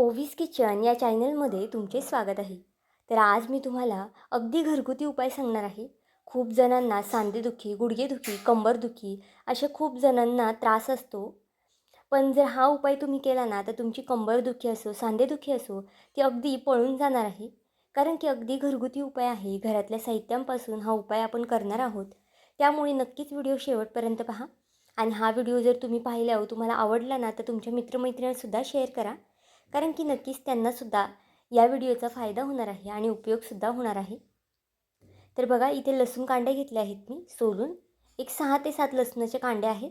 ओवीस kitchen या चॅनलमध्ये तुमचे स्वागत आहे. तर आज मी तुम्हाला अगदी घरगुती उपाय सांगणार आहे. खूप जणांना सांधेदुखी गुडघेदुखी कंबरदुखी अशा खूप जणांना त्रास असतो. पण जर हा उपाय तुम्ही केला ना तर तुमची कंबरदुखी असो सांधेदुखी असो ती अगदी पळून जाणार आहे. कारण की अगदी घरगुती उपाय आहे. घरातल्या साहित्यांपासून हा उपाय आपण करणार आहोत. त्यामुळे नक्कीच व्हिडिओ शेवटपर्यंत पहा. आणि हा व्हिडिओ जर तुम्ही पाहिल्यावर हो, तुम्हाला आवडला ना तर तुमच्या मित्रमैत्रिणींसुद्धा शेअर करा. कारण की नक्कीच त्यांनासुद्धा या व्हिडिओचा फायदा होणार आहे आणि उपयोगसुद्धा होणार आहे. तर बघा इथे लसूण कांडे घेतले आहेत मी सोलून. एक सहा ते सात लसणाचे कांडे आहेत.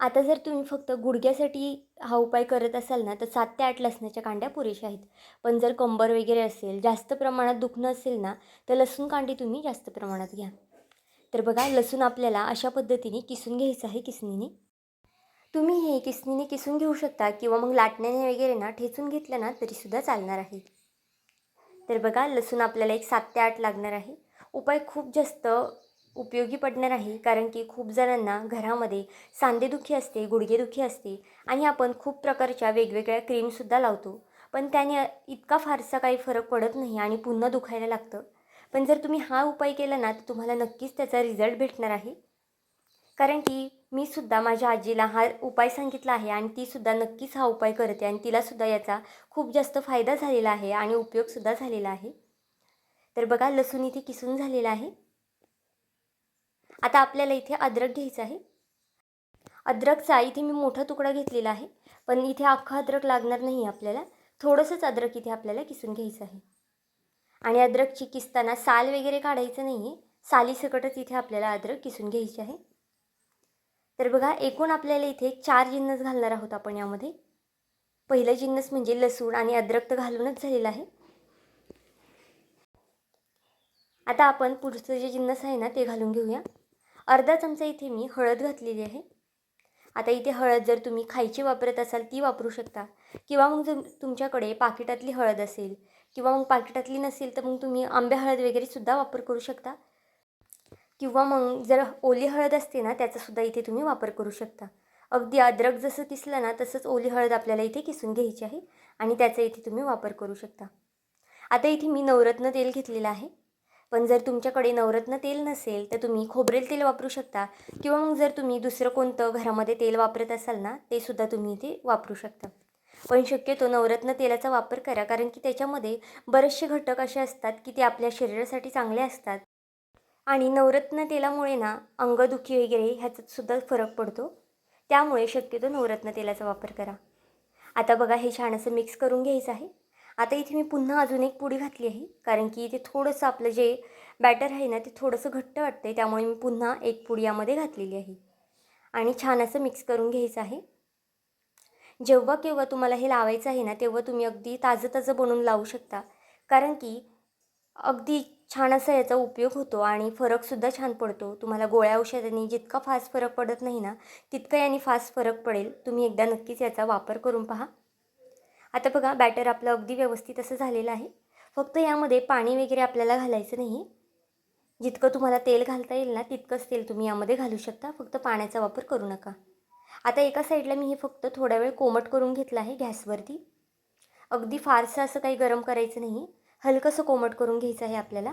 आता जर तुम्ही फक्त गुडघ्यासाठी हा उपाय करत असाल ना तर सात ते आठ लसणाच्या कांड्या पुरेशा आहेत. पण जर कंबर वगैरे असेल जास्त प्रमाणात दुखणं असेल ना तर लसूण कांडी तुम्ही जास्त प्रमाणात घ्या. तर बघा लसूण आपल्याला अशा पद्धतीने किसून घ्यायचं आहे किसणीने. तुम्ही हे किसणीने किसून घेऊ शकता किंवा मग लाटण्याने वगैरे ना ठेचून घेतलं ना तरीसुद्धा चालणार आहे. तर बघा लसूण आपल्याला एक सात ते आठ लागणार आहे. उपाय खूप जास्त उपयोगी पडणार आहे कारण की खूप जणांना घरामध्ये सांधेदुखी असते गुडघेदुखी असते आणि आपण खूप प्रकारच्या वेगवेगळ्या क्रीमसुद्धा लावतो. पण त्याने इतका फारसा काही फरक पडत नाही आणि पुन्हा दुखायला लागतं. पण जर तुम्ही हा उपाय केला ना तर तुम्हाला नक्कीच त्याचा रिझल्ट भेटणार आहे. कारण की मी सुद्धा माझ्या आजीला हा उपाय सांगितला आहे आणि तीसुद्धा नक्कीच हा उपाय करते आणि तिलासुद्धा याचा खूप जास्त फायदा झालेला आहे आणि उपयोगसुद्धा झालेला आहे. तर बघा लसूण इथे किसून झालेला आहे. आता आपल्याला इथे अद्रक घ्यायचं आहे. अद्रकचा इथे मी मोठा तुकडा घेतलेला आहे पण इथे अख्खा अद्रक लागणार नाही आपल्याला. थोडंसंच अद्रक इथे आपल्याला किसून घ्यायचं आहे. आणि अद्रकची किसताना साल वगैरे काढायचं नाही आहे सालीसकटच इथे आपल्याला अद्रक किसून घ्यायची आहे. तर बघा एकूण आपल्याला इथे चार जिन्नस घालणार आहोत आपण यामध्ये. पहिलं जिन्नस म्हणजे लसूण आणि अद्रक तर घालूनच झालेलं आहे. आता आपण पुढचं जे जिन्नस आहे ना ते घालून घेऊया. अर्धा चमचा इथे मी हळद घातलेली आहे. आता इथे हळद जर तुम्ही खायची वापरत असाल ती वापरू शकता. किंवा मग जर तुमच्याकडे पाकिटातली हळद असेल किंवा मग पाकिटातली नसेल तर मग तुम्ही आंबे हळद वगैरेसुद्धा वापर करू शकता. किंवा मग जर ओली हळद असते ना त्याचासुद्धा इथे तुम्ही वापर करू शकता. अगदी अद्रक जसं किसलं ना तसंच ओली हळद आपल्याला इथे किसून घ्यायची आहे आणि त्याचा इथे तुम्ही वापर करू शकता. आता इथे मी नवरत्न तेल घेतलेलं आहे. पण जर तुमच्याकडे नवरत्न तेल नसेल तर तुम्ही खोबरेल तेल वापरू शकता किंवा मग जर तुम्ही दुसरं कोणतं घरामध्ये तेल वापरत असाल ना ते सुद्धा तुम्ही इथे वापरू शकता. पण शक्यतो नवरत्न तेलाचा वापर करा कारण की त्याच्यामध्ये बरेचसे घटक असे असतात की ते आपल्या शरीरासाठी चांगले असतात. आणि नवरत्न तेलामुळे ना अंगदुखी वगैरे ह्याच्यात सुद्धा फरक पडतो. त्यामुळे शक्यतो नवरत्न तेलाचा वापर करा. आता बघा हे छान असं मिक्स करून घ्यायचं आहे. आता इथे मी पुन्हा अजून एक पुडी घातली आहे कारण की इथे थोडंसं आपलं जे बॅटर आहे ना ते थोडंसं घट्ट वाटतं आहे त्यामुळे मी पुन्हा एक पुडी यामध्ये घातलेली आहे. आणि छान असं मिक्स करून घ्यायचं आहे. जेव्हा केव्हा तुम्हाला हे लावायचं आहे ना तेव्हा तुम्ही अगदी ताजं ताजं बनवून लावू शकता. कारण की अगदी छान असा याचा उपयोग होतो आणि फरकसुद्धा छान पडतो. तुम्हाला गोळ्या औषधांनी जितका फास्ट फरक पडत नाही ना तितका याने फास्ट फरक पडेल. तुम्ही एकदा नक्कीच याचा वापर करून पहा. आता बघा बॅटर आपलं अगदी व्यवस्थित असं झालेलं आहे. फक्त यामध्ये पाणी वगैरे आपल्याला घालायचं नाही. जितकं तुम्हाला तेल घालता येईल ना तितकंच तेल तुम्ही यामध्ये घालू शकता. फक्त पाण्याचा वापर करू नका. आता एका साईडला मी हे फक्त थोडा वेळ कोमट करून घेतलं आहे गॅसवरती. अगदी फारसं असं काही गरम करायचं नाही. हलकंसं कोमट करून घ्यायचं आहे आपल्याला.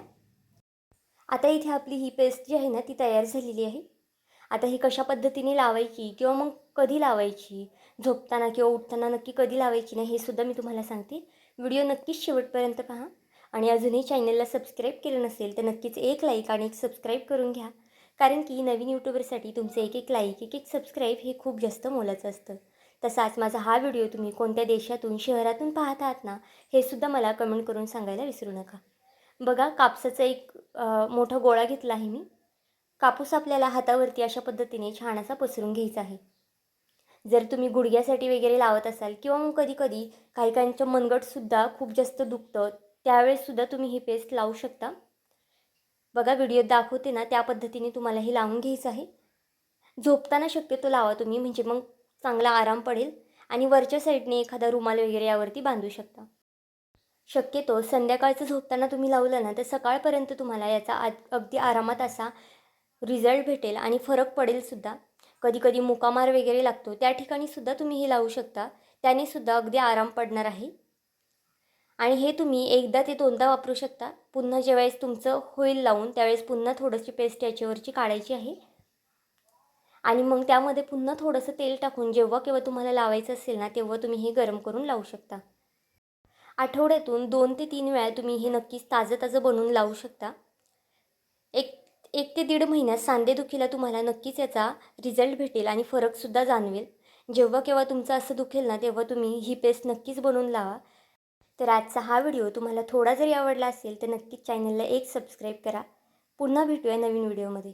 आता इथे आपली ही पेस्ट जी आहे ना ती तयार झालेली आहे. आता ही कशा पद्धतीने लावायची किंवा मग कधी लावायची झोपताना किंवा उठताना नक्की कधी लावायची नाही हे सुद्धा मी तुम्हाला सांगते. व्हिडिओ नक्कीच शेवटपर्यंत पहा. आणि अजूनही चॅनलला सबस्क्राईब केलं नसेल तर नक्कीच एक लाईक आणि एक सबस्क्राईब करून घ्या. कारण की नवीन यूट्यूबरसाठी तुमचं एक एक लाईक एक एक सबस्क्राईब हे खूप जास्त मोलाचं असतं. तसाच माझा हा व्हिडिओ तुम्ही कोणत्या देशातून शहरातून पाहत आहात ना हे सुद्धा मला कमेंट करून सांगायला विसरू नका. बघा कापसाचा एक मोठा गोळा घेतला आहे मी. कापूस आपल्याला हातावरती अशा पद्धतीने छान असा पसरून घ्यायचा आहे. जर तुम्ही गुडघ्यासाठी वगैरे लावत असाल किंवा मग कधी कधी काही काहींचं मनगटसुद्धा खूप जास्त दुखतं त्यावेळेससुद्धा तुम्ही ही पेस्ट लावू शकता. बघा व्हिडिओ दाखवते ना त्या पद्धतीने तुम्हाला हे लावून घ्यायचं आहे. झोपताना शक्यतो लावा तुम्ही म्हणजे मग चांगला आराम पडेल आणि वरच्या साईडने एखादा रुमाल वगैरे यावरती बांधू शकता. शक्यतो संध्याकाळचं झोपताना तुम्ही लावलं ना तर सकाळपर्यंत तुम्हाला याचा आ अगदी आरामात असा रिझल्ट भेटेल आणि फरक पडेलसुद्धा कधी कधी मुकामार वगैरे लागतो त्या ठिकाणी सुद्धा तुम्ही हे लावू शकता. त्याने सुद्धा अगदी आराम पडणार आहे. आणि हे तुम्ही एकदा ते दोनदा वापरू शकता. पुन्हा ज्यावेळेस तुमचं होईल लावून त्यावेळेस पुन्हा थोडंशी पेस्ट याच्यावरची काढायची आहे. आणि मग त्यामध्ये पुन्हा थोडंसं तेल टाकून जेव्हा केव्हा तुम्हाला लावायचं असेल ना तेव्हा तुम्ही हे गरम करून लावू शकता. आठवड्यातून दोन ते तीन वेळा तुम्ही हे नक्कीच ताजं ताजं बनवून लावू शकता. एक एक ते दीड महिन्यात सांधेदुखीला तुम्हाला नक्कीच याचा रिझल्ट भेटेल आणि फरकसुद्धा जाणवेल. जेव्हा केव्हा तुमचं असं दुखेल ना तेव्हा तुम्ही ही पेस्ट नक्कीच बनवून लावा. तर आजचा हा व्हिडिओ तुम्हाला थोडा जरी आवडला असेल तर नक्कीच चॅनलला एक सबस्क्राईब करा. पुन्हा भेटूया नवीन व्हिडिओमध्ये.